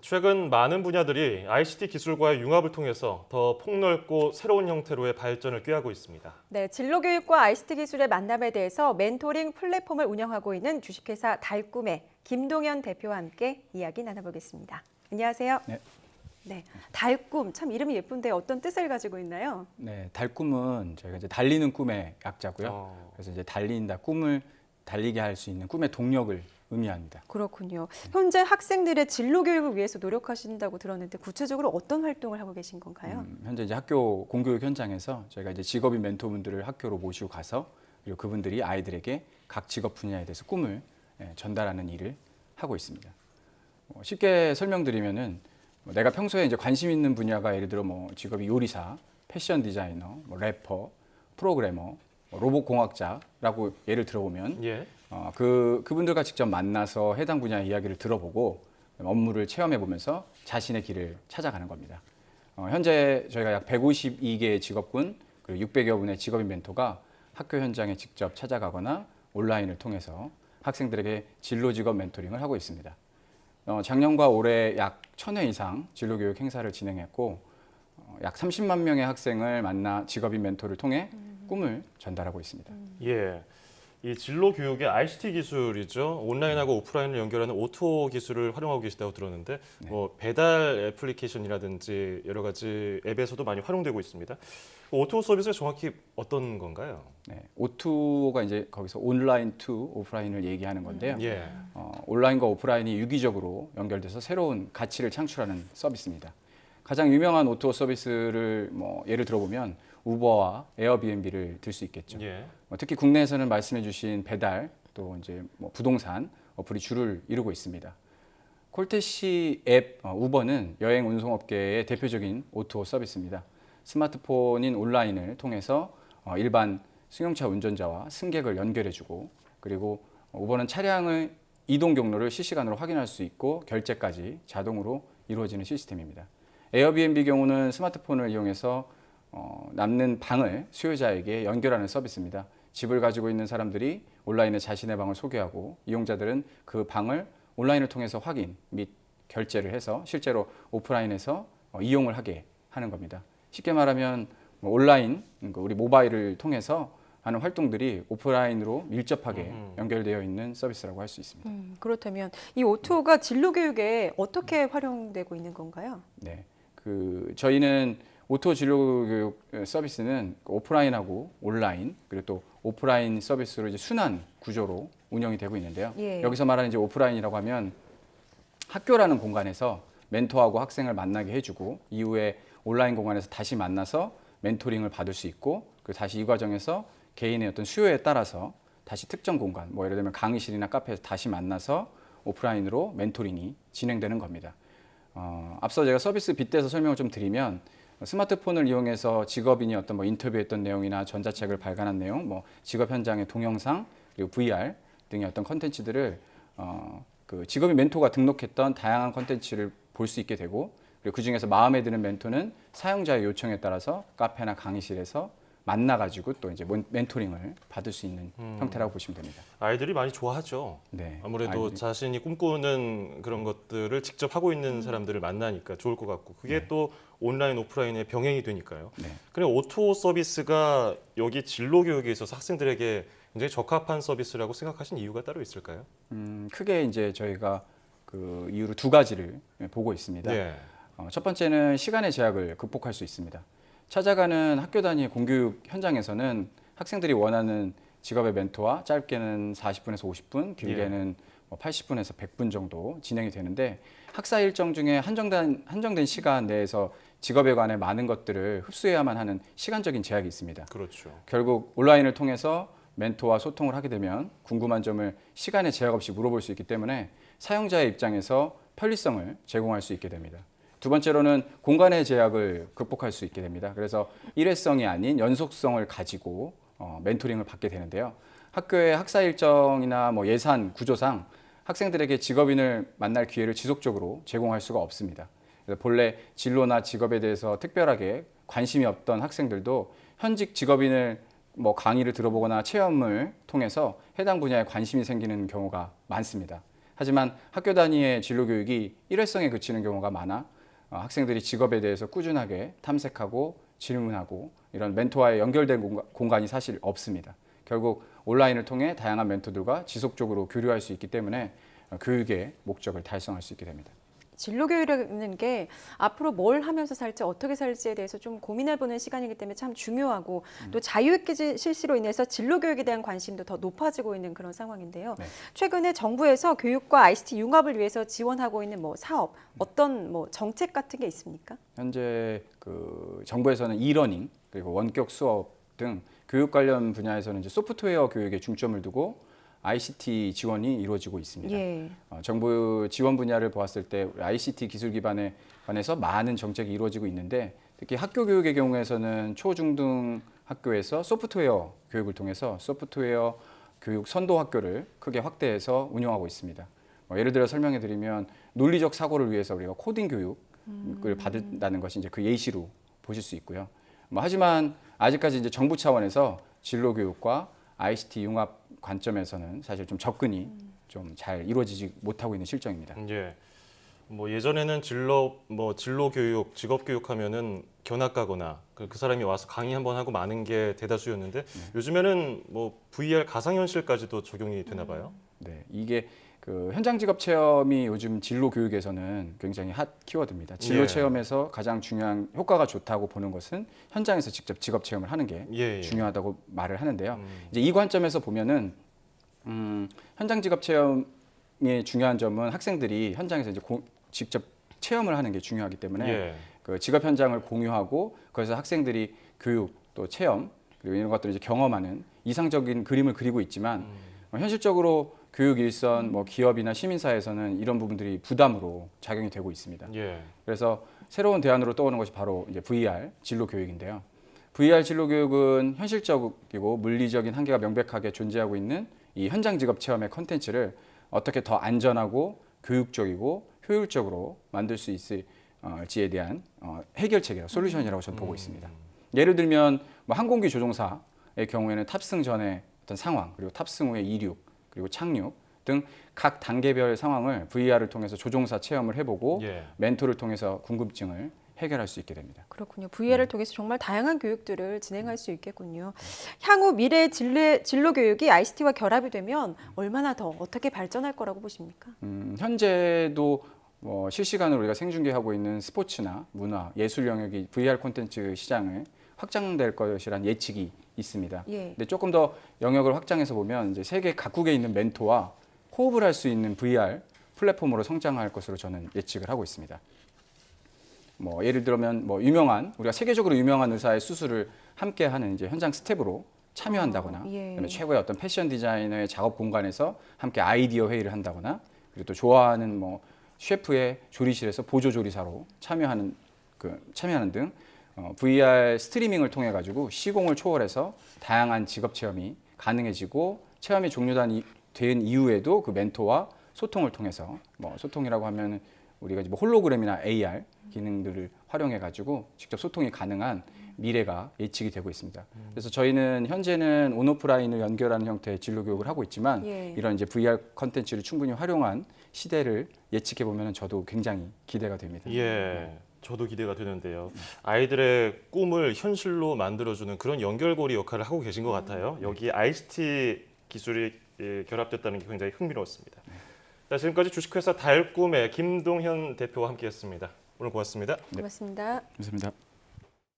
최근 많은 분야들이 ICT 기술과의 융합을 통해서 더 폭넓고 새로운 형태로의 발전을 꾀하고 있습니다. 네, 진로 교육과 ICT 기술의 만남에 대해서 멘토링 플랫폼을 운영하고 있는 주식회사 달꿈의 김동현 대표와 함께 이야기 나눠보겠습니다. 안녕하세요. 네. 네, 달꿈 참 이름이 예쁜데 어떤 뜻을 가지고 있나요? 네, 달꿈은 저희가 이제 달리는 꿈의 약자고요. 어, 그래서 이제 달린다, 꿈을 달리게 할 수 있는 꿈의 동력을 의미합니다. 그렇군요. 현재 학생들의 진로 교육을 위해서 노력하신다고 들었는데 구체적으로 어떤 활동을 하고 계신 건가요? 음, 현재 이제 학교 공교육 현장에서 저희가 이제 직업인 멘토분들을 학교로 모시고 가서 그리고 그분들이 아이들에게 각 직업 분야에 대해서 꿈을 예, 전달하는 일을 하고 있습니다. 어, 쉽게 설명드리면은 뭐 내가 평소에 이제 관심 있는 분야가 예를 들어 뭐 직업이 요리사, 패션 디자이너, 뭐 래퍼, 프로그래머, 뭐 로봇 공학자라고 예를 들어보면 예. 어, 그 그분들과 직접 만나서 해당 분야 의 이야기를 들어보고 업무를 체험해 보면서 자신의 길을 찾아가는 겁니다. 어, 현재 저희가 약 152개의 직업군 그리고 600여 분의 직업인 멘토가 학교 현장에 직접 찾아가거나 온라인을 통해서 학생들에게 진로 직업 멘토링을 하고 있습니다. 어, 작년과 올해 약 1000회 이상 진로 교육 행사를 진행했고 어, 약 30만 명의 학생을 만나 직업인 멘토를 통해 꿈을 전달하고 있습니다. 예. 이 진로 교육의 ICT 기술이죠. 온라인하고 오프라인을 연결하는 오토 기술을 활용하고 계시다고 들었는데 뭐 배달 애플리케이션이라든지 여러 가지 앱에서도 많이 활용되고 있습니다. 오토 서비스가 정확히 어떤 건가요? 네, O2가 이제 거기서 온라인 투 오프라인을 얘기하는 건데요. 예. 어, 온라인과 오프라인이 유기적으로 연결돼서 새로운 가치를 창출하는 서비스입니다. 가장 유명한 오토 서비스를 뭐 예를 들어보면 우버와 에어비앤비를 들 수 있겠죠. 예. 뭐 특히 국내에서는 말씀해주신 배달 또 이제 뭐 부동산 어플이 주를 이루고 있습니다. 콜테시 앱 어, 우버는 여행 운송업계의 대표적인 오토 서비스입니다. 스마트폰인 온라인을 통해서 어, 일반 승용차 운전자와 승객을 연결해주고 그리고 우버는 차량의 이동 경로를 실시간으로 확인할 수 있고 결제까지 자동으로 이루어지는 시스템입니다. 에어비앤비 경우는 스마트폰을 이용해서 어, 남는 방을 수요자에게 연결하는 서비스입니다. 집을 가지고 있는 사람들이 온라인에 자신의 방을 소개하고 이용자들은 그 방을 온라인을 통해서 확인 및 결제를 해서 실제로 오프라인에서 어, 이용을 하게 하는 겁니다. 쉽게 말하면 뭐 온라인 그러니까 우리 모바일을 통해서 하는 활동들이 오프라인으로 밀접하게 음. 연결되어 있는 서비스라고 할 수 있습니다. 음, 그렇다면 이 오토가 진로 교육에 어떻게 활용되고 있는 건가요? 네, 그 저희는 오토 진로 교육 서비스는 오프라인하고 온라인 그리고 또 오프라인 서비스로 이제 순환 구조로 운영이 되고 있는데요. 예. 여기서 말하는 이제 오프라인이라고 하면 학교라는 공간에서 멘토하고 학생을 만나게 해주고 이후에 온라인 공간에서 다시 만나서 멘토링을 받을 수 있고 그리고 다시 이 과정에서 개인의 어떤 수요에 따라서 다시 특정 공간, 뭐 예를 들면 강의실이나 카페에서 다시 만나서 오프라인으로 멘토링이 진행되는 겁니다. 어, 앞서 제가 서비스 빗대서 설명을 좀 드리면 스마트폰을 이용해서 직업인이 어떤 뭐 인터뷰했던 내용이나 전자책을 발간한 내용, 뭐 직업 현장의 동영상 그리고 VR 등의 어떤 컨텐츠들을 어, 그 직업인 멘토가 등록했던 다양한 컨텐츠를 볼 수 있게 되고 그리고 그 중에서 마음에 드는 멘토는 사용자의 요청에 따라서 카페나 강의실에서 만나가지고 또 이제 멘- 멘토링을 받을 수 있는 형태라고 보시면 됩니다. 아이들이 많이 좋아하죠. 네. 아무래도 아이들이- 자신이 꿈꾸는 그런 것들을 직접 하고 있는 사람들을 만나니까 좋을 것 같고 그게 또 온라인 오프라인의 병행이 되니까요. 네. 그래 오토 서비스가 여기 진로 교육에 있어서 학생들에게 굉장히 적합한 서비스라고 생각하신 이유가 따로 있을까요? 음, 크게 이제 저희가 그 이유로 두 가지를 보고 있습니다. 네. 어, 첫 번째는 시간의 제약을 극복할 수 있습니다. 찾아가는 학교 단위 공교육 현장에서는 학생들이 원하는 직업의 멘토와 짧게는 40분에서 50분, 길게는 뭐 80분에서 100분 정도 진행이 되는데 학사 일정 중에 한정된 한정된 시간 내에서 직업에 관해 많은 것들을 흡수해야만 하는 시간적인 제약이 있습니다. 그렇죠. 결국 온라인을 통해서 멘토와 소통을 하게 되면 궁금한 점을 시간의 제약 없이 물어볼 수 있기 때문에 사용자의 입장에서 편리성을 제공할 수 있게 됩니다. 두 번째로는 공간의 제약을 극복할 수 있게 됩니다. 그래서 일회성이 아닌 연속성을 가지고 어, 멘토링을 받게 되는데요. 학교의 학사 일정이나 뭐 예산 구조상 학생들에게 직업인을 만날 기회를 지속적으로 제공할 수가 없습니다. 그래서 본래 진로나 직업에 대해서 특별하게 관심이 없던 학생들도 현직 직업인을 뭐 강의를 들어보거나 체험을 통해서 해당 분야에 관심이 생기는 경우가 많습니다. 하지만 학교 단위의 진로 교육이 일회성에 그치는 경우가 많아 어, 학생들이 직업에 대해서 꾸준하게 탐색하고 질문하고 이런 멘토와의 연결된 공간, 공간이 사실 없습니다. 결국 온라인을 통해 다양한 멘토들과 지속적으로 교류할 수 있기 때문에 어, 교육의 목적을 달성할 수 있게 됩니다. 진로 교육이라는 게 앞으로 뭘 하면서 살지 어떻게 살지에 대해서 좀 고민해보는 시간이기 때문에 참 중요하고 음. 또 지- 실시로 인해서 진로 교육에 대한 관심도 더 높아지고 있는 그런 상황인데요. 네. 최근에 정부에서 교육과 ICT 융합을 위해서 지원하고 있는 뭐 사업 어떤 뭐 정책 같은 게 있습니까? 현재 그 정부에서는 이러닝 그리고 원격 수업 등 교육 관련 분야에서는 이제 소프트웨어 교육에 중점을 두고 ICT 지원이 이루어지고 있습니다. 예. 어, 정부 지원 분야를 보았을 때 ICT 기술 기반에 관해서 많은 정책이 이루어지고 있는데 특히 학교 교육의 경우에서는 초중등 학교에서 소프트웨어 교육을 통해서 소프트웨어 교육 선도 학교를 크게 확대해서 운영하고 있습니다. 뭐 예를 들어 설명해 드리면 논리적 사고를 위해서 우리가 코딩 교육을 받는다는 것이 이제 그 예시로 보실 수 있고요. 뭐 하지만 아직까지 이제 정부 차원에서 진로 교육과 ICT 융합 관점에서는 사실 좀 접근이 좀 잘 이루어지지 못하고 있는 실정입니다. 예. 뭐 예전에는 진로 뭐 진로 교육, 직업 교육하면은 견학 가거나 그, 그 사람이 와서 강의 한번 하고 마는 게 대다수였는데 요즘에는 뭐 VR 가상 현실까지도 적용이 되나 봐요. 네, 이게 그 현장 직업 체험이 요즘 진로 교육에서는 굉장히 핫 키워드입니다. 진로 예. 체험에서 가장 중요한 효과가 좋다고 보는 것은 현장에서 직접 직업 체험을 하는 게 예. 예. 중요하다고 말을 하는데요. 음. 이제 이 관점에서 보면은 음, 현장 직업 체험의 중요한 점은 학생들이 현장에서 이제 고- 직접 체험을 하는 게 중요하기 때문에 예. 그 직업 현장을 공유하고 거기서 학생들이 교육 또 체험 그리고 이런 것들을 이제 경험하는 이상적인 그림을 그리고 있지만 음. 어, 현실적으로 교육 일선 뭐 기업이나 시민사회에서는 이런 부분들이 부담으로 작용이 되고 있습니다. 예. 그래서 새로운 대안으로 떠오는 것이 바로 이제 VR 진로 교육인데요. VR 진로 교육은 현실적이고 물리적인 한계가 명백하게 존재하고 있는 이 현장 직업 체험의 컨텐츠를 어떻게 더 안전하고 교육적이고 효율적으로 만들 수 있을지에 대한 어, 해결책이라 솔루션이라고 저는 보고 있습니다. 예를 들면 뭐 항공기 조종사의 경우에는 탑승 전에 어떤 상황 그리고 탑승 후의 이륙 그리고 착륙 등 각 단계별 상황을 VR을 통해서 조종사 체험을 해보고 예. 멘토를 통해서 궁금증을 해결할 수 있게 됩니다. 그렇군요. VR을 통해서 정말 다양한 교육들을 진행할 수 있겠군요. 향후 미래 진로, 진로 교육이 ICT와 결합이 되면 얼마나 더 어떻게 발전할 거라고 보십니까? 음, 현재도 뭐 실시간으로 우리가 생중계하고 있는 스포츠나 문화, 예술 영역이 VR 콘텐츠 시장을 확장될 것이란 예측이 있습니다. 예. 근데 조금 더 영역을 확장해서 보면 이제 세계 각국에 있는 멘토와 호흡을 할 수 있는 VR 플랫폼으로 성장할 것으로 저는 예측을 하고 있습니다. 뭐 예를 들면 뭐 유명한 우리가 세계적으로 유명한 의사의 수술을 함께 하는 이제 현장 스텝으로 참여한다거나 아, 예. 그다음에 최고의 어떤 패션 디자이너의 작업 공간에서 함께 아이디어 회의를 한다거나 그리고 또 좋아하는 뭐 셰프의 조리실에서 보조 조리사로 참여하는 그 참여하는 등 어, VR 스트리밍을 통해 가지고 시공을 초월해서 다양한 직업 체험이 가능해지고 체험이 종료된 이- 된 이후에도 그 멘토와 소통을 통해서 뭐 소통이라고 하면 우리가 이제 뭐 홀로그램이나 AR 기능들을 활용해 가지고 직접 소통이 가능한 미래가 예측이 되고 있습니다. 그래서 저희는 현재는 온오프라인을 연결하는 형태의 진로 교육을 하고 있지만 예. 이런 이제 VR 컨텐츠를 충분히 활용한 시대를 예측해 보면 저도 굉장히 기대가 됩니다. 예. 저도 기대가 되는데요. 아이들의 꿈을 현실로 만들어주는 그런 연결고리 역할을 하고 계신 것 같아요. 여기 ICT 기술이 예, 결합됐다는 게 굉장히 흥미로웠습니다. 자, 지금까지 주식회사 달꿈의 김동현 대표와 함께했습니다. 오늘 고맙습니다. 고맙습니다. 감사합니다.